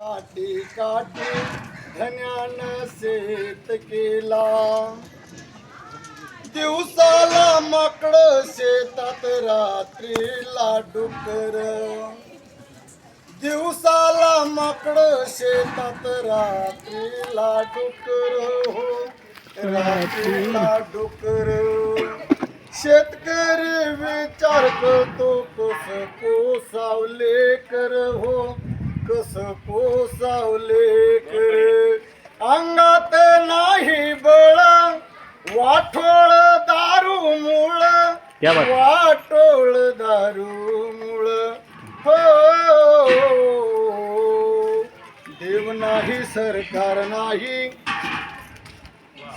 काठी काठी धन्यान शेत केला. दिवसाला माकड शेतात रात्रीला डुकर. दिवसाला माकड शेतात रात्रीला डुकर. हो रात्रीला डुकर. शेतकरी विचार करतो कस कोसावले कर हो. कस कोसावले कर अंगात नाही बळ वाठोळ दारू मुळ? वाटोळ दारू मुळ. हो. देव नाही सरकार नाही.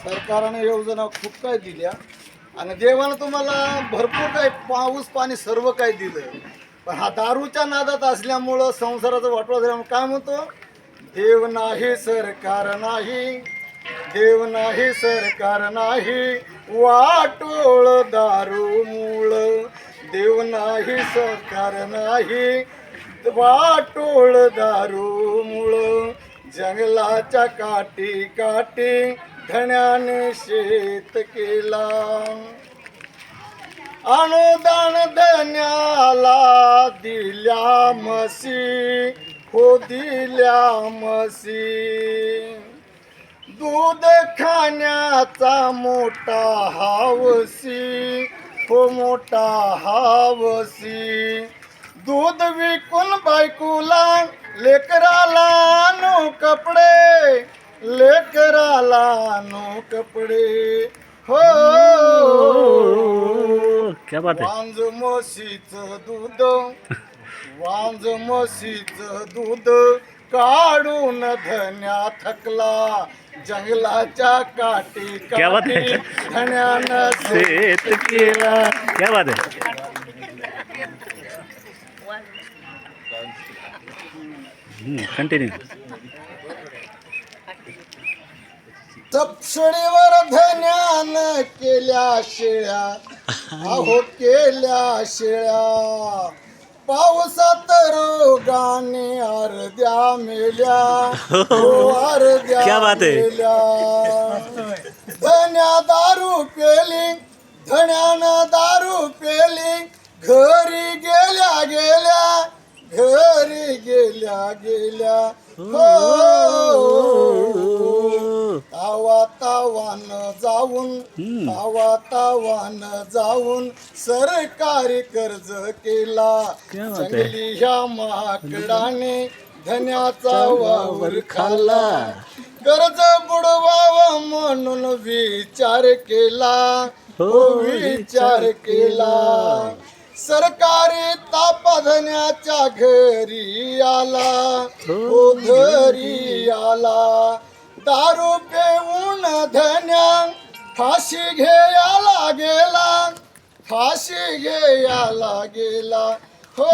सरकारने योजना खूप काय दिल्या. आणि देवानं तुम्हाला भरपूर काही पाऊस पाणी सर्व काही दिलं. पण हा दारूच्या नादात असल्यामुळं संसाराचं वाटवा झाल्यामुळे काय म्हणतो? देव नाही सरकार नाही. देव नाही सरकार नाही. वाटोळ दारू मूळ देव नाही सरकार नाही. वाटोळ दारू मूळ जंगलाच्या काठी काठी धण्याने शेत केला. अनुदान धन्याला दिल्या मसी हो दिल्या मसी. दूध खाण्याचा मोठा हावसी हो मोठा हावसी. दूध विकून बायकूला लेकराला नो कपडे लेकराला नो कपडे. हो. क्या बात है वांज म्हशीचं दूध वांज म्हशीचं दूध काढून धन्या थकला जंगलाच्या काठी क्या बात है? काठी धन्यानं शेत केला क्या बात है कंटिन्यू सपसडीवर धन्यान केल्या शेळ्या अहो केल्या शेळ्या. पावसात रोगाने अर्ध्या मेल्या. हो अर्ध्या बात? मेल्या. धन्या दारू पेली धन्यानं दारू पेली. घरी गेल्या गेल्या घरी गेल्या गेल्या. हो. तावान जाऊन. तावा तावान जाऊन सरकारी कर्ज केला. है? जंगली ह्या माकडाने धन्याचा वावर खाला. कर्ज बुडवाव म्हणून विचार केला. हो विचार केला. सरकारी तापाधन्याच्या घरी आला. हो घरी आला. दारू पेऊन धन्या. फाशी घ्यायला गेला फाशी घ्यायला गेला हो.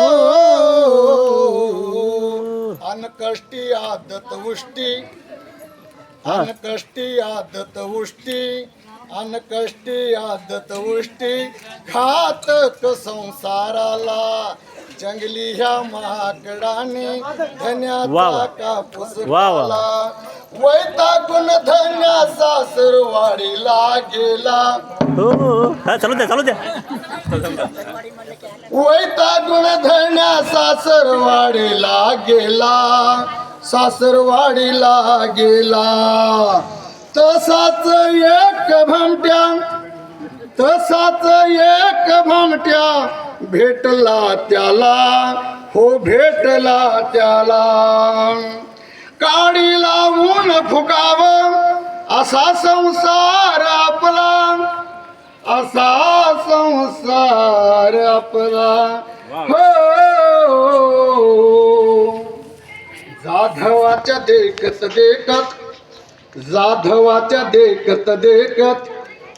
अनकष्टी आदत उष्टी अनकष्टी आदत उष्टी अनकष्टी आदत उष्टी घातक संसाराला. जंगली ह्या माकडाने वा धन्याचा. कापूस वा वा. खाला. वैतागून धन्या सासरवाडीला गेला हो हो हा. चालू द्या चालू द्या. वैतागुण धन्या सासरवाडीला गेला सासरवाडीला गेला तसाच एक भमट्या तसाच एक भमट्या भेटला त्याला. हो भेटला त्याला. फुकाव असा संसार आपला. असा संसार आपला. हो. जाधवाच्या देखत देखत जाधवाच्या देखत देखत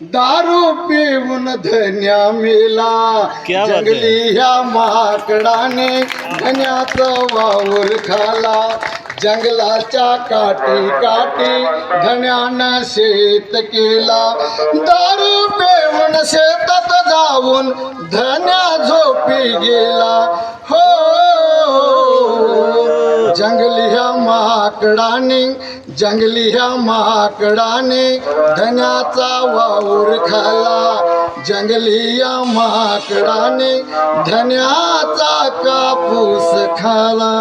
दारू पिऊन धन्या मेला? जंगली ह्या माकडाने धन्याचं वावर खाला. जंगलाच्या काठी काठी धन्यानं शेत केला. दारू पेवण शेतात जाऊन धन्या झोपी गेला. हो जंगली ह्या माकडाने जंगली ह्या माकडाने धन्याचा वावर खाला. जंगली या माकडाने धन्याचा कापूस खाला.